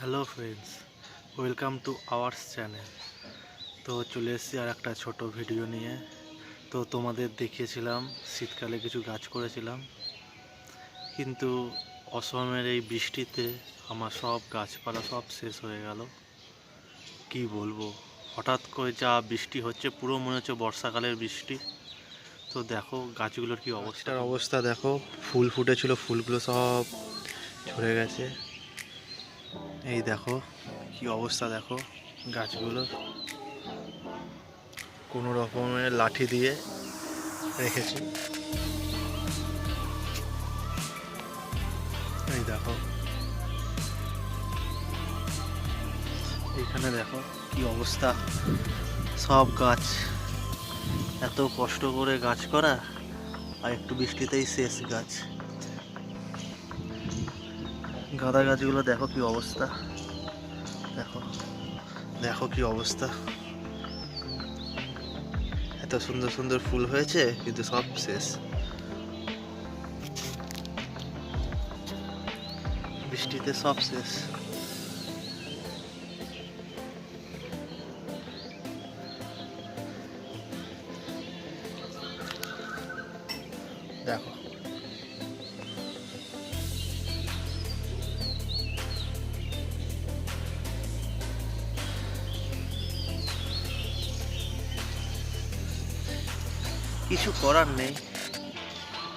Hello friends, welcome to ours channel. তো চলে এসেছি আর একটা ছোট ভিডিও নিয়ে। তো তোমাদের দেখিয়েছিলাম, শীতকালে কিছু গাছ করেছিলাম। কিন্তু অসমের এই বৃষ্টিতে আমার সব গাছপালা সব শেষ হয়ে গেল। কি বলব? হঠাৎ করে যা বৃষ্টি হচ্ছে, পুরো মনে হচ্ছে বর্ষাকালের বৃষ্টি। তো দেখো গাছগুলোর কি অবস্থার অবস্থা দেখো, ফুল ফুটেছিল, ফুলগুলো সব ঝরে গেছে। এই দেখো, কি অবস্থা দেখো গাছগুলোর কোনো রকমের লাঠি দিয়ে রেখেছি। এই দেখো। এখানে দেখো, কি অবস্থা। সব গাছ। এত কষ্ট করে গাছ করা, আর একটু বৃষ্টিতেই শেষ গাছ। গাঁদা গাছগুলো দেখো কি অবস্থা। দেখো দেখো কি অবস্থা। এত সুন্দর সুন্দর ফুল হয়েছে, কিন্তু সব শেষ। বৃষ্টিতে সব শেষ। দেখো। কিছু করার নেই।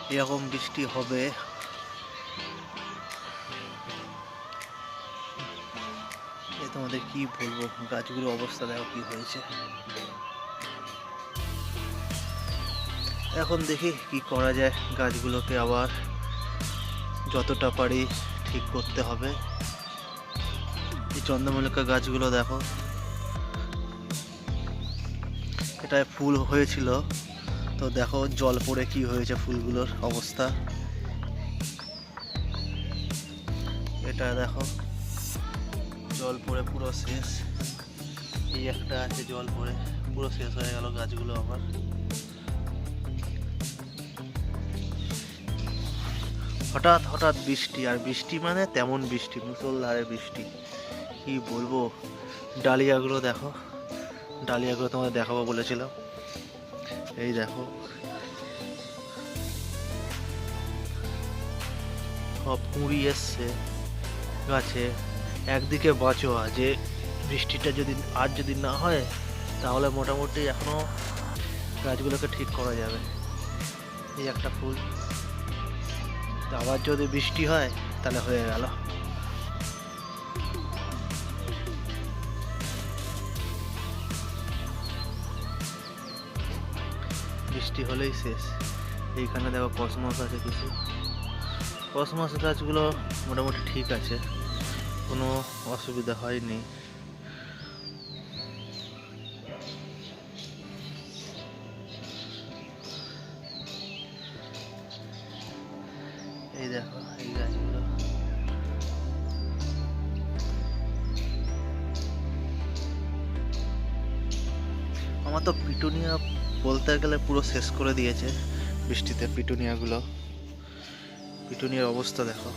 এরকম বৃষ্টি হবে। এ তোমাদের কি বলব? গাছগুলোর অবস্থা দেখো কি হয়েছে। এখন দেখি কি করা যায় গাছগুলোকে আবার। যতটা পারি ঠিক করতে হবে। এই চন্দ্রমল্লিকা গাছগুলো দেখো। এটায় ফুল হয়েছিল। তো দেখো জল পড়ে কি হয়েছে ফুলগুলোর অবস্থা। এটা দেখো, জল পড়ে পুরো শেষ। এই একটা আছে জল পড়ে, পুরো শেষ হয়ে গেল গাছগুলো আমার হঠাৎ হঠাৎ বৃষ্টি, আর বৃষ্টি মানে তেমন বৃষ্টি মুসলধারে বৃষ্টি। কি বলব? ডালিয়াগুলো দেখো, ডালিয়াগুলো তোমাদের দেখাবো বলেছিলাম। এই দেখো। সব কুঁড়ি এসছে গাছে। একদিকে বাঁচোয়া যে বৃষ্টিটা যদি আর যদি না হয়, তাহলে মোটামুটি এখনও গাছগুলোকে ঠিক করা যাবে। এই একটা ফুল। আবার যদি বৃষ্টি হয়, তাহলে হয়ে গেল। বৃষ্টি হলেই শেষ। এইখানে দেখো কসমস আছে কিছু। কসমস গাছগুলো মোটামুটি ঠিক আছে, কোনো অসুবিধা হয়নি। এই দেখো এই গাছগুলো। আমার তো পিটুনিয়া বলতে গেলে পুরো শেষ করে দিয়েছে বৃষ্টিতে পিটুনিয়াগুলো। পিটুনিয়ার অবস্থা দেখো।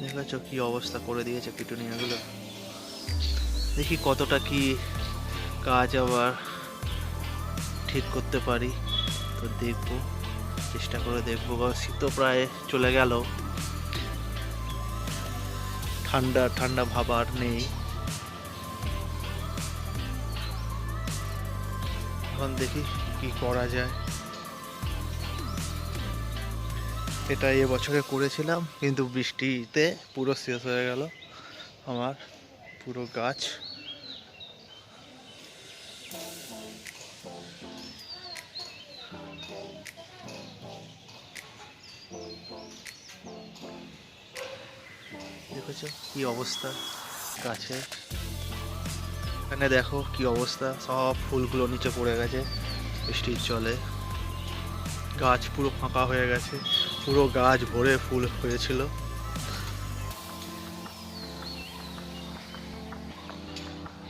দেখেছ কি অবস্থা করে দিয়েছে পিটুনিয়াগুলো। দেখি কতটা কি কাজ আবার ঠিক করতে পারি। তো দেখব, চেষ্টা করে দেখব। শীতও প্রায় চলে গেল। ঠান্ডা ঠান্ডা ভাব আর নেই। এখন দেখি কি করা যায়। এটা এবছরে করেছিলাম, কিন্তু বৃষ্টিতে পুরো শেষ হয়ে গেল আমার পুরো গাছ। দেখেছ কি অবস্থা? গাছের এখানে দেখো কি অবস্থা। সব ফুলগুলো নিচে পড়ে গেছে, বৃষ্টির জলে। গাছ পুরো ফাঁকা হয়ে গেছে, পুরো গাছ ভরে ফুল হয়েছিল।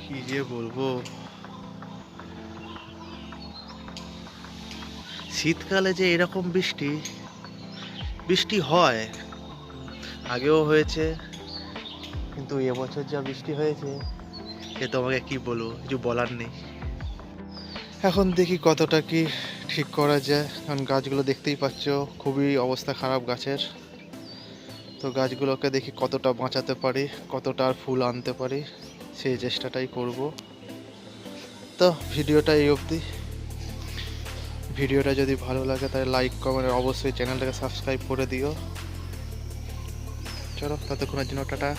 কি যে বলব? শীতকালে যে এরকম বৃষ্টি বৃষ্টি হয়। আগেও হয়েছে। কিন্তু এবছর যা বৃষ্টি হয়েছে, এ তোমাকে কি বলব, কিছু বলার নেই। এখন দেখি কতটা কি ঠিক করা যায়। কারণ গাছগুলো দেখতেই পাচ্ছ, খুবই অবস্থা খারাপ গাছের। তো গাছগুলোকে দেখি কতটা বাঁচাতে পারি, কতটা আর ফুল আনতে পারি, সেই চেষ্টাটাই করব। তো ভিডিওটা এই অবধি। ভিডিওটা যদি ভালো লাগে তাহলে লাইক, কমেন্ট অবশ্যই চ্যানেলটাকে সাবস্ক্রাইব করে দিও। চলো, ততক্ষণের জন্য টাটা।